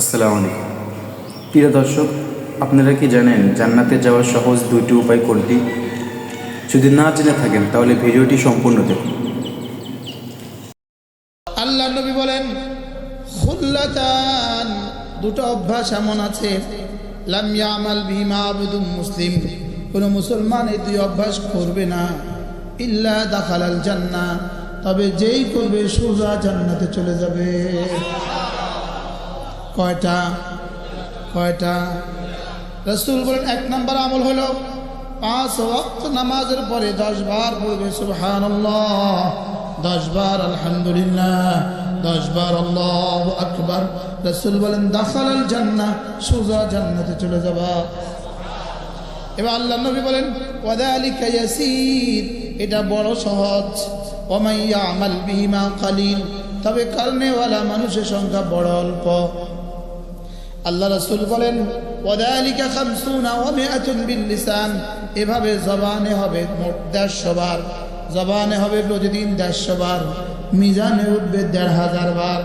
আসসালামু আলাইকুম। প্রিয় দর্শক, আপনারা কি জানেন জান্নাতে যাওয়ার সহজ দুইটি উপায় কোনটি? যদি না জেনে থাকেন, তাহলে ভিডিওটি সম্পূর্ণ দেখুন। আল্লাহ নবী বলেন, খুল্লাতান দুটো অভ্যাস এমন আছে, লাম ইয়ামাল বিমা আবদুম মুসলিম কোনো মুসলমান এই দুই অভ্যাস করবে না, ইল্লা দাখালাল জান্নাহ তবে যেই করবে সোজা জান্নাতে চলে যাবে। কয়টা? কয়টা? রসুল বলেন, এক নম্বর আমল হলো পাঁচ ওয়াক্ত নামাজের পরে দশ বার পড়বে, সুবহানাল্লাহ। দশ বার আলহামদুলিল্লাহ, দশ বার আল্লাহ আকবার। রসুল বলেন দাখাল আল জান্নাহ, সোজা জান্নাতে চলে যাবা। এবার আল্লাহ নবী বলেন, ওয়াদালিকা ইয়াসির, এটা বড় সহজ। ওমাইয়া আমাল বিহিমা কালিল, তবে কারণেওয়ালা মানুষের সংখ্যা বড় অল্প। আল্লাহ রসুল বলেন ওদালিকা খামসুনা লিসান। এভাবে জবানে হবে মোট দেড়শো বার জবানে হবে প্রতিদিন দেড়শো বার মিজানে উঠবে দেড় হাজার বার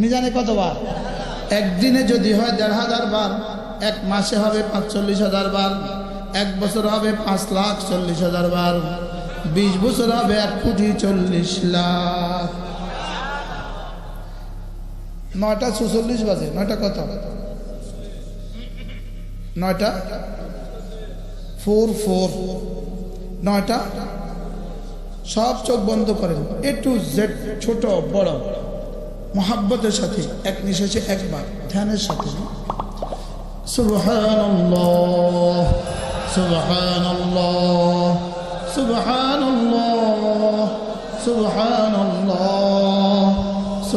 মিজানে কতবার? একদিনে যদি হয় দেড় হাজার বার এক মাসে হবে পাঁচচল্লিশ হাজার বার এক বছর হবে পাঁচ লাখ চল্লিশ হাজার বার বিশ বছর হবে এক কোটি চল্লিশ লাখ। নয়টা ছচল্লিশ বাজে, নয়টা কত? নয়টা? Four four. নয়টা? সব চোখ বন্ধ করেন। এ টু জেড ছোট, বড়। মহাব্বতের সাথে, এক নিঃশ্বাসে, একবার। ধ্যানের সাথে। সুবহানাল্লাহ সুবহানাল্লাহ সুবহানাল্লাহ।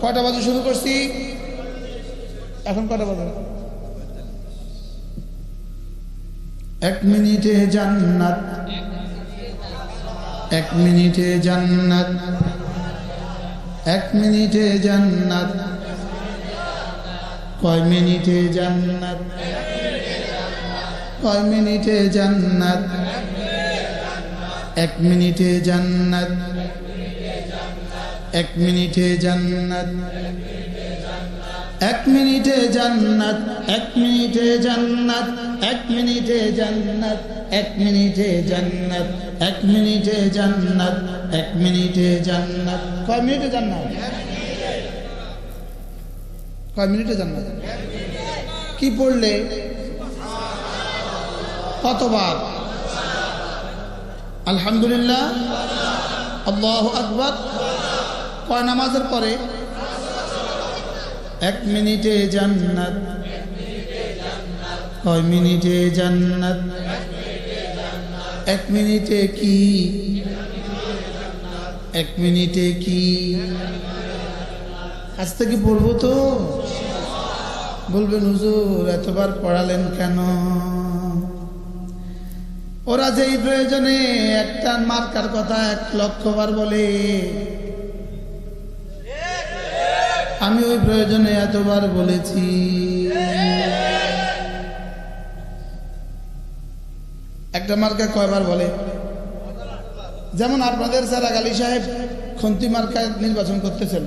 কয়টা বাজে শুরু করছি? এখন কয়টা বাজে? এক মিনিটে জান্নাত। এক মিনিটে জান্নাত। এক মিনিটে জান্নাত। কয় মিনিটে জান্নাত? কয় মিনিটে জান্নাত? এক মিনিটে জান্নাত। এক মিনিটে জান্নাত। এক মিনিটে জান্নাত, এক মিনিটে জান্নাত, এক মিনিটে জান্নাত, এক মিনিটে জান্নাত, এক মিনিটে জান্নাত, এক মিনিটে জান্নাত। কয় মিনিটে জান্নাত? কয় মিনিটে জান্নাত? কি পড়লে? কতবার? আলহামদুলিল্লাহ। আল্লাহ আকবর। কয় নামাজের পরে? এক মিনিটে জান্নাত। কয় মিনিটে জান্নাত? এক মিনিটে কি? এক মিনিটে কি? আজ থেকে পড়ব তো। বলবেন, হুজুর, এতবার পড়ালেন কেন? ওরা যেই প্রয়োজনে একটা মার্কার কথা এক লক্ষবার বলে আমি ওই প্রয়োজনে এতবার বলেছি। একটা মার্কা কয়বার বলে? যেমন আপনাদের চারাগালি সাহেব খন্তি মার্কা নির্বাচন করতেছেন।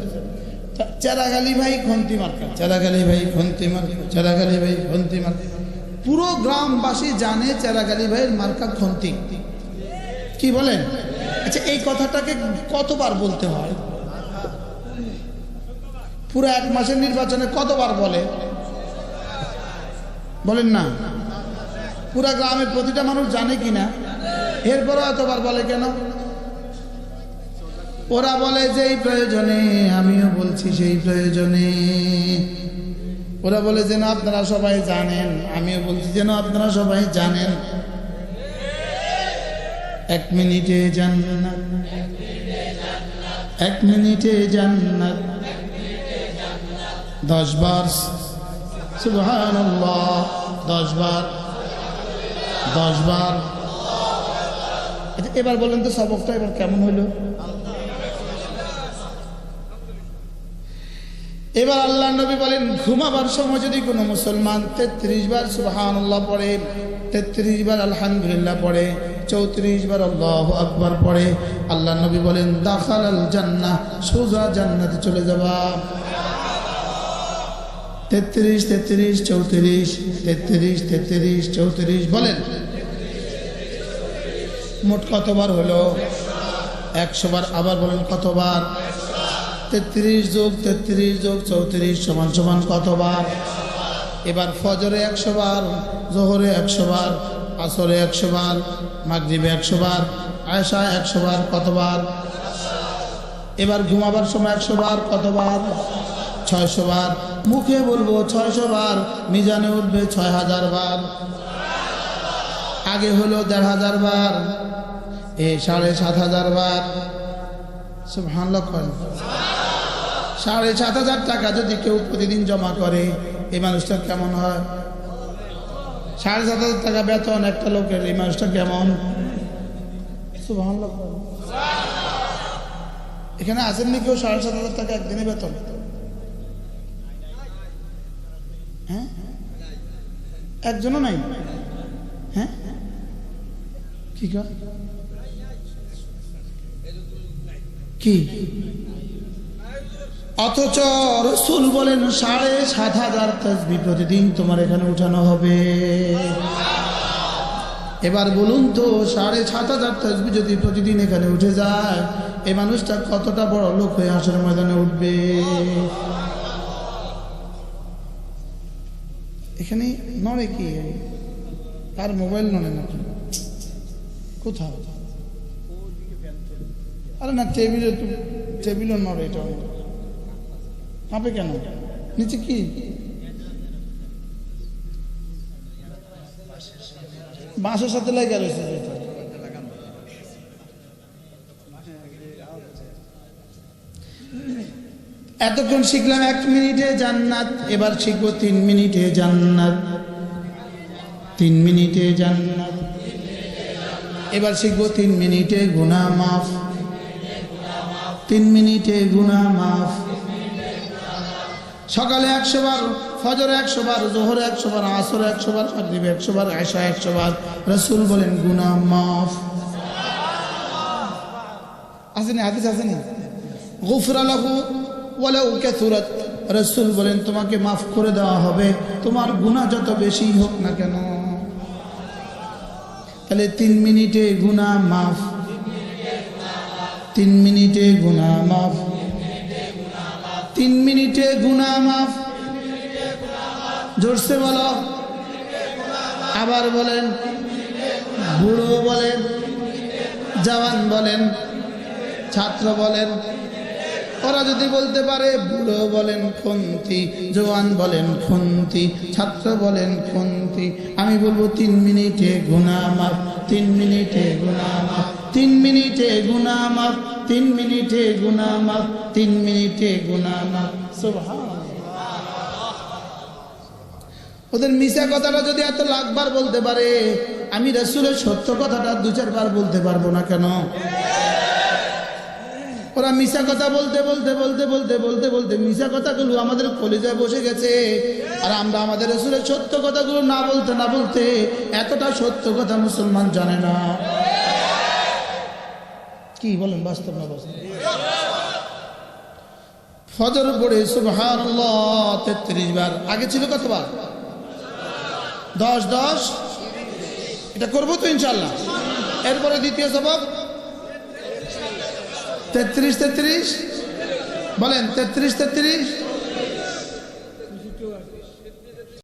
চেরাগালি ভাই খন্তি মার্কা। চেরাগালি ভাই খন্তি মার্কা চেরাগালি ভাই খন্তি মার্কা। পুরো গ্রামবাসী জানে চেরাগালি ভাইয়ের মার্কা খন্তি। কি বলেন? আচ্ছা এই কথাটাকে কতবার বলতে হয়? পুরো এক মাসের নির্বাচনে কতবার বলে? বলেন না। পুরা গ্রামের প্রতিটা মানুষ জানে কি না এরপরও এতবার বলে কেন? ওরা বলে যেই প্রয়োজনে, আমিও বলছি সেই প্রয়োজনে। ওরা বলে যেন আপনারা সবাই জানেন, আমিও বলছি যেন আপনারা সবাই জানেন। এক মিনিটে জান্নাত, এক মিনিটে জান্নাত। দশ বার। সুবহানাল্লাহ দশ বার। দশ বার। আচ্ছা, এবার বলেন তো সবকটা এবার কেমন হইল? এবার আল্লাহ নবী বলেন ঘুমাবার সময় যদি কোনো মুসলমান তেত্রিশ বার সুবহানাল্লাহ পড়ে তেত্রিশ বার আলহামদুলিল্লাহ পড়ে চৌত্রিশ বার আল্লাহ আকবার পড়ে আল্লাহ নবী বলেন দাখাল আল জান্নাহ সোজা জান্নাতে চলে যাবা। তেত্রিশ তেত্রিশ, চৌত্রিশ, তেত্রিশ তেত্রিশ, চৌত্রিশ, বলেন। মোট কতবার হলো? একশো বার আবার বলেন কতবার? তেত্রিশ যোগ তেত্রিশ যোগ চৌত্রিশ সমান সমান কতবার? এবার ফজরে একশো বার জোহরে একশো বার আসরে একশো বার মাগরিবে একশো বার আয়সা একশো বার কতবার? এবার ঘুমাবার সময় একশো বার কতবার? ছয়শো বার। মুখে বলব ছয়শো বার, মিজানে উঠবে ছয় হাজার বার। আগে হলো দেড় হাজার বার, এ সাড়ে সাত হাজার বার। সব সাড়ে সাত হাজার টাকা যদি কেউ প্রতিদিন জমা করে, এই মানুষটা কেমন হয়? সাড়ে সাত হাজার টাকা বেতন একটা লোকের, এই মানুষটা কেমন? এখানে আসেননি কেউ সাড়ে সাত হাজার টাকা একদিনে বেতন? হ্যাঁ? একজনও নাই? হ্যাঁ? কি কি? অথচ রসুল বলেন, সাড়ে সাত হাজার তসবি প্রতিদিন তোমার এখানে উঠানো হবে। এবার বলুন তো, সাড়ে সাত হাজার তসবি যদি প্রতিদিন এখানে উঠে যায় এই মানুষটা কতটা বড় লোক হয়ে আসলে ময়দানে উঠবে? এখানে নড়ে কি? তার মোবাইল নড়ে নাকি কোথাও? আরে না, টেবিলে টেবিলও নড়ে এটা। কাঁপে কেন? নিচে কি? বাঁশের সাথে লাগে এতক্ষণ শিখলাম এক মিনিটে জান্নাত, এবার শিখব তিন মিনিটে জান্নাত। তিন মিনিটে জান্নাত। এবার শিখব তিন মিনিটে গুনা মাফ। তিন মিনিটে গুনা মাফ। সকালে একশো বার, ফজর একশো বার, জোহর একশো বার, আসর একশো বার, মাগরিবে একশো বার আয়সা একশো বার, রসুল বলেন গুনা মাফ। আসেনি, হাদিস আসেনি? গুফরা লাহু ওয়ালাউ কাসুরাত। রসুল বলেন, তোমাকে মাফ করে দেওয়া হবে। তোমার গুনাহ যত বেশি হোক না কেন। তাহলে তিন মিনিটে গুনাহ মাফ। তিন মিনিটে গুনাহ মাফ। তিন মিনিটে গুনাহ মাফ। জোরসে বলো। আবার বলেন, বুড়ো বলেন, জওয়ান বলেন, ছাত্র বলেন ওরা যদি বলতে পারে, বুড়ো বলেন খুন্তি, জোয়ান বলেন খুন্তি, ছাত্র বলেন খুন্তি, আমি বলব তিন মিনিটে মাফ, তিন মিনিটে মাফ, তিন মিনিটে মাফ, তিন মিনিটে মাফ, তিন মিনিটে সুবহানাল্লাহ। ওদের মিশা কথাটা যদি এত লাখবার বলতে পারে, আমি রসুলের সত্য কথাটা দু চারবার বলতে পারব না কেন? ওরা মিশা কথা বলতে বলতে বলতে বলতে বলতে বলতে মিশা কথাগুলো আমাদের কলেজায় বসে গেছে। আর আমরা আমাদের আসলে সত্য কথাগুলো না বলতে না বলতে এতটা সত্য কথা মুসলমান জানে না। কি বলেন বাস্তব না বাস্তব? ফজর পড়ে সুবহানাল্লাহ তেত্রিশ বার। আগে ছিল কতবার? দশ দশ? এটা করব তো ইনশাল্লাহ এরপরে দ্বিতীয় সবক? তেত্রিশ তেত্রিশ? বলেন তেত্রিশ তেত্রিশ?